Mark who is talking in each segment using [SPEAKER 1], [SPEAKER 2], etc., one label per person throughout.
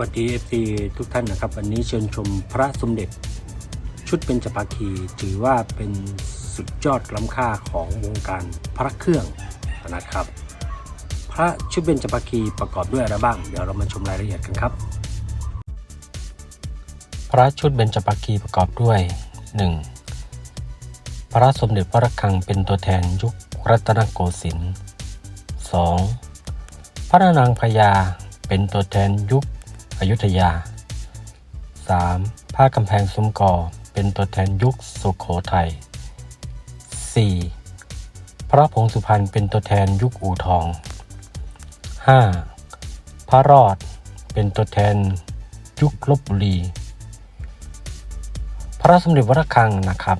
[SPEAKER 1] วัสดี FC ทุกท่านนะครับ วันนี้เชิญชมพระสมเด็จ ชุดเป็นจปาคีถือว่าเป็นสุดยอดล้ำค่าของวงการพระเครื่องนะครับ พระชุดเป็นจปาคีประกอบด้วยอะไรบ้าง เดี๋ยวเรามาชมรายละเอียดกันครับ พระชุดเบญจปาคีประกอบด้วย 1. พระสมเด็จพระระฆังเป็นตัวแทนยุครัตนโกสินทร์ 2. พระนางพญาเป็นตัวแทนยุค อยุธยา 3. ผ้ากำแพงซุ้มกอเป็นตัวแทนยุคสุขโขทัย 4. พระผงสุพรรณเป็นตัวแทนยุคอู่ทอง 5. พระรอดเป็นตัวแทนยุคลบบุรี พระสมเด็จวรคังนะครับ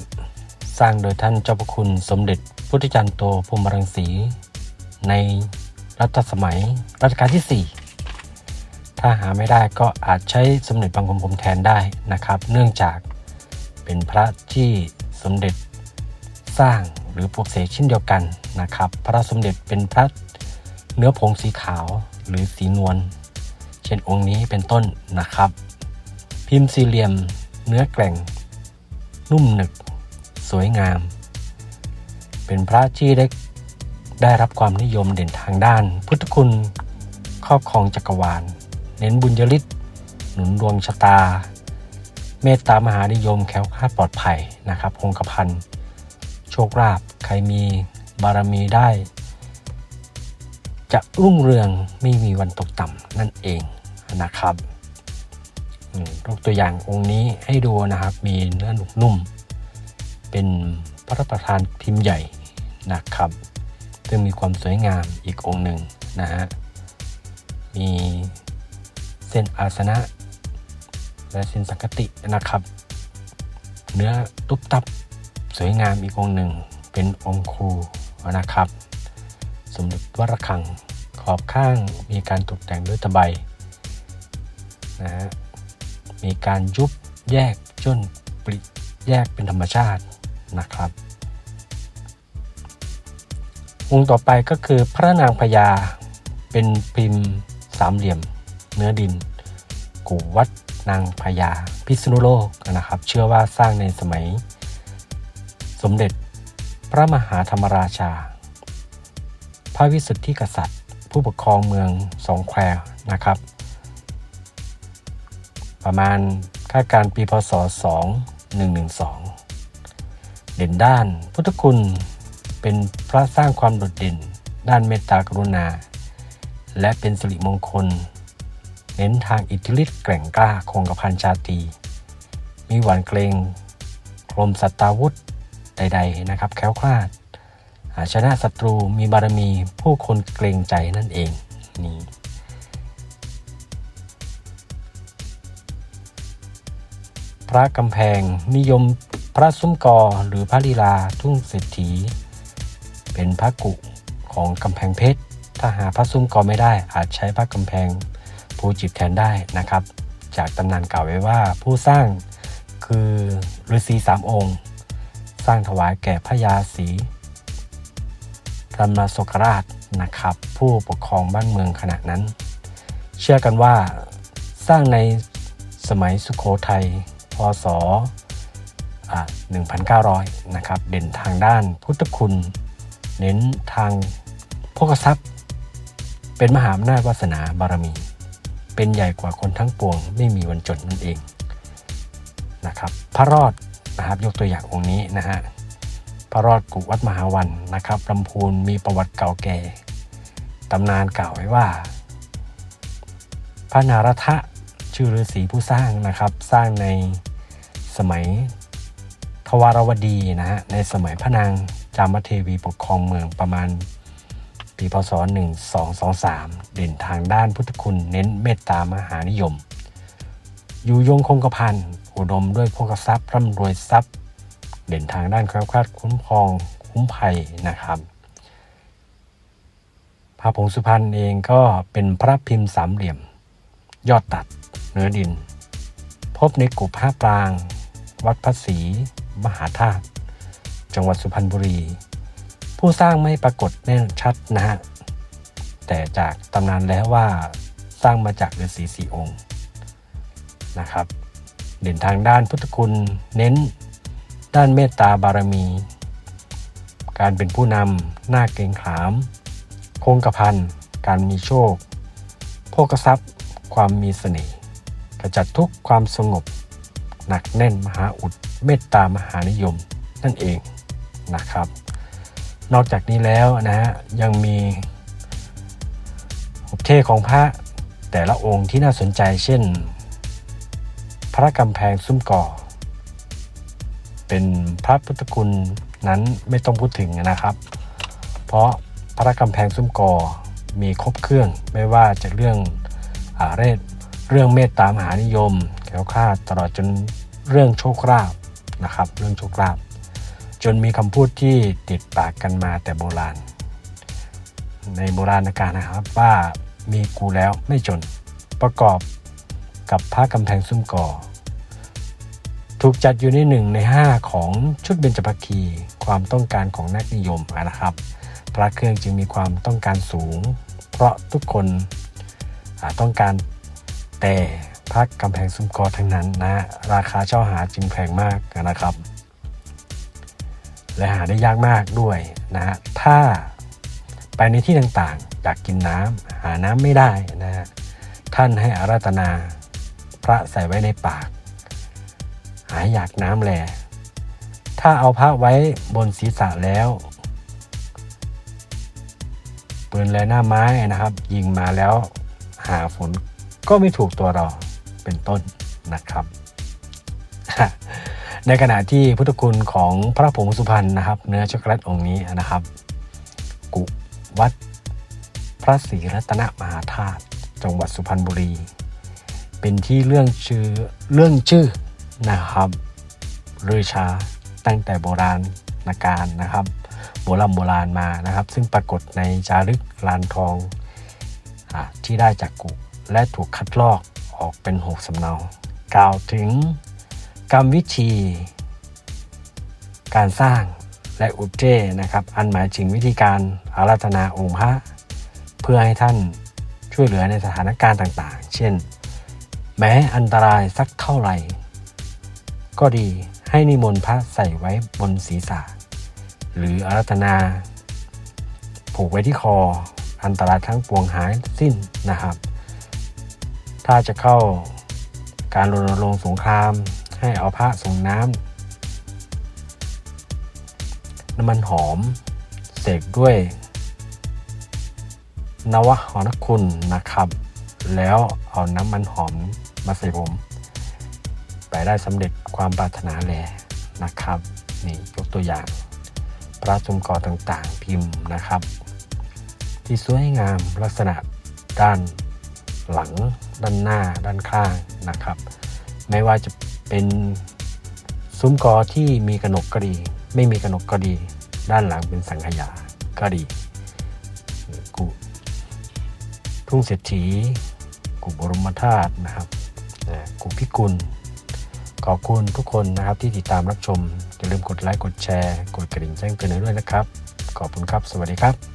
[SPEAKER 1] สร้างโดยท่านเจ้าพระคุณสมเด็จพุทธจันทร์โตพรหมรังสี ในรัชสมัยรัชกาลที่ 4 ถ้าหาไม่ได้ก็อาจใช้สมเด็จบางคมพรมแทนได้นะครับ เนื่องจากเป็นพระที่สมเด็จสร้างหรือปลูกเสกเช่นเดียวกันนะครับ พระสมเด็จเป็นพระเนื้อผงสีขาวหรือสีนวลเช่นองค์นี้เป็นต้นนะครับ พิมพ์สี่เหลี่ยมเนื้อแกร่ง นุ่มหนึก สวยงาม เป็นพระที่ได้ได้รับความนิยมเด่นทางด้าน พุทธคุณครอบครองจักรวาล เน้นบุญยฤทธิ์หนุนดวงชะตา เมตตามหานิยมแคล้วคลาดปลอดภัยนะครับคงกระพันโชคลาภใครมีบารมีได้ จะรุ่งเรืองไม่มีวันตกต่ำนั่นเองนะครับยกตัวอย่างองค์นี้ให้ดูนะครับ มีเนื้อหนุกนุ่ม เป็นพระประธานพิมพ์ใหญ่นะครับซึ่งมีความสวยงามอีกองค์หนึ่งนะฮะมี เส้นอาสนะ และเส้นสังกตินะครับ เนื้อตุบตับสวยงามอีกองหนึ่งเป็นองค์ครูนะครับ สมเด็จวรคังขอบข้างมีการตกแต่งด้วยตะไบนะฮะมีการยุบแยกจนปริแยกเป็นธรรมชาตินะครับ องค์ต่อไปก็คือพระนางพญาเป็นพิมพ์สามเหลี่ยม เนื้อดิน กู่วัดนางพญาพิษณุโลกนะครับ เชื่อว่าสร้างในสมัย สมเด็จพระมหาธรรมราชา พระวิสุทธิกษัตริย์ ผู้ปกครองเมืองสองแควนะครับ ประมาณค่าการปีพศ 2112 เด่นด้านพุทธคุณเป็นพระสร้างความโดดเด่น ด้านเมตตากรุณา และเป็นสิริมงคล เน้นทางอิทธิฤทธิ์แกร่งกล้าคงกระพันชาตีมีหวานเกรงกรมสัตตาวุธใด ๆ นะครับ แคล้วคลาดหาชนะศัตรูมีบารมีผู้คนเกรงใจนั่นเองนี่พระกำแพงนิยมพระซุ้มกอหรือพระลีลาทุ่งเศรษฐี เป็นพระกุของกำแพงเพชร ถ้าหาพระซุ้มกอไม่ได้อาจใช้พระกำแพง ภูจิตรแทนได้นะครับ จากตำนานกล่าวไว้ว่าผู้สร้างคือฤาษีสามองค์ สร้างถวายแก่พระยาศรีธรรมสกราชนะครับ ผู้ปกครองบ้านเมืองขณะนั้น เชื่อกันว่าสร้างในสมัยสุขโขทัยพศอ่า1,900 นะครับ เด่นทางด้านพุทธคุณ เน้นทางโภคทรัพย์ เป็นมหาอำนาจวาสนาบารมี เป็นใหญ่กว่าคนทั้งปวง ไม่มีวันจนนั่นเองนะครับพระรอดนะครับยกตัวอย่างองค์นี้นะฮะพระรอดกุวัดมหาวันนะครับลำพูนมีประวัติเก่าแก่ตำนานกล่าวไว้ว่า พระนารทะชื่อฤาษีผู้สร้างนะครับสร้างในสมัยทวารวดีนะฮะในสมัยพระนางจามเทวีปกครองเมืองประมาณ ปีพศ 1223 เด่นทางด้านพุทธคุณเน้นเมตตามหานิยม อยู่ยงคงกระพันอุดมด้วยโภคทรัพย์ร่ำรวยทรัพย์ เด่นทางด้านแคล้วคลาดคุ้มครองคุ้มภัยนะครับ พระผงสุพรรณเองก็เป็นพระพิมพ์สามเหลี่ยม ยอดตัดเนื้อดิน พบในกุบห้าปราง วัดพระศรีมหาธาตุจังหวัดสุพรรณบุรี ผู้สร้างไม่ปรากฏแน่ชัดนะฮะแต่จากตำนานแล้วว่าสร้างมาจากฤาษีสี่องค์นะครับ เด่นทางด้านพุทธคุณเน้น ด้านเมตตาบารมี การเป็นผู้นำหน้าเกรงขามคงกระพันการมีโชคโภคทรัพย์ ความมีเสน่ห์กระจัดทุกข์ความสงบ หนักแน่นมหาอุดเมตตามหานิยมนั่นเองนะครับ นอกจากนี้แล้วนะฮะยังมีอุปเทศของพระแต่ละองค์ที่น่าสนใจเช่น พระกำแพงซุ้มก่อ เป็นพระพุทธคุณนั้นไม่ต้องพูดถึงนะครับ เพราะพระกำแพงซุ้มก่อมีครบเครื่องไม่ว่าจะเรื่องอาเรศเรื่องเมตตามหานิยมแคล้วคลาดตลอดจนเรื่องโชคลาภนะครับ เรื่องโชคลาภ จนมีคำพูดที่ติดปากกันมาแต่โบราณ ในโบราณกาลนะครับว่ามีกูแล้วไม่จนประกอบกับพระกำแพงซุ้มก่อ ถูกจัดอยู่ในหนึ่งใน 5 ของชุดเบญจภคี ความต้องการของนักนิยมนะครับ พระเครื่องจึงมีความต้องการสูง เพราะทุกคนต้องการแต่พระกำแพงซุ้มกอทั้งนั้นนะ ราคาเช่าหาจึงแพงมากนะครับ และหาได้ยากมากด้วยนะฮะถ้าไปในที่ต่างๆอยากกินน้ำหาน้ำไม่ได้นะฮะท่านให้อาราธนาพระใส่ไว้ในปาก หายอยากน้ำแล ถ้าเอาพระไว้บนศีรษะแล้วปืนและหน้าไม้นะครับ ยิงมาแล้วหาฝนก็ไม่ถูกตัวเราเป็นต้นนะครับ ในขณะที่พุทธคุณของพระผงสุพรรณนะครับ เนื้อช็อกโกแลตองค์นี้นะครับ กุวัดพระศรีรัตนมหาธาตุจังหวัดสุพรรณบุรี เป็นที่เรื่องชื่อเรื่องชื่อนะครับลือชาตั้งแต่โบราณนาการนะครับ โบราณโบราณมานะครับ ซึ่งปรากฏในจารึกลานทองอที่ได้จากกุและถูกคัดลอกออกเป็นหกสำเนากล่าวถึง กรรมวิธี การสร้างและอุเทนะครับ อันหมายถึงวิธีการอาราธนาองค์พระเพื่อให้ท่านช่วยเหลือในสถานการณ์ต่างๆ เช่น แม้อันตรายสักเท่าไหร่ ก็ดีให้นิมนต์พระใส่ไว้บนศีรษะ หรืออารัธนา ผูกไว้ที่คอ อันตรายทั้งปวงหายสิ้นนะครับ ถ้าจะเข้าการรณรงค์สงคราม ให้เอาพระส่งน้ำน้ำมันหอม เสกด้วย นวหอนคุณนะครับ แล้วเอาน้ำมันหอมมาใส่ผม ไปได้สำเร็จความปรารถนาแลนะครับ นี่ยกตัวอย่าง พระจุมกอต่างๆพิมพ์นะครับ ที่สวยงามลักษณะด้านหลังด้านหน้าด้านข้างนะครับ ไม่ว่าจะ เป็นซุ้มกอที่มีกระหนกก็ดี ไม่มีกระหนกก็ดี ด้านหลังเป็นสังขยาก็ดีกูทุ่งเศรษฐีกูบรมธาตุนะครับกูพิกุลขอบคุณทุกคนนะครับที่ติดตามรับชม อย่าลืมกดไลค์ กดแชร์ กดกระดิ่งแจ้งเตือนด้วยนะครับ ขอบคุณครับ สวัสดีครับ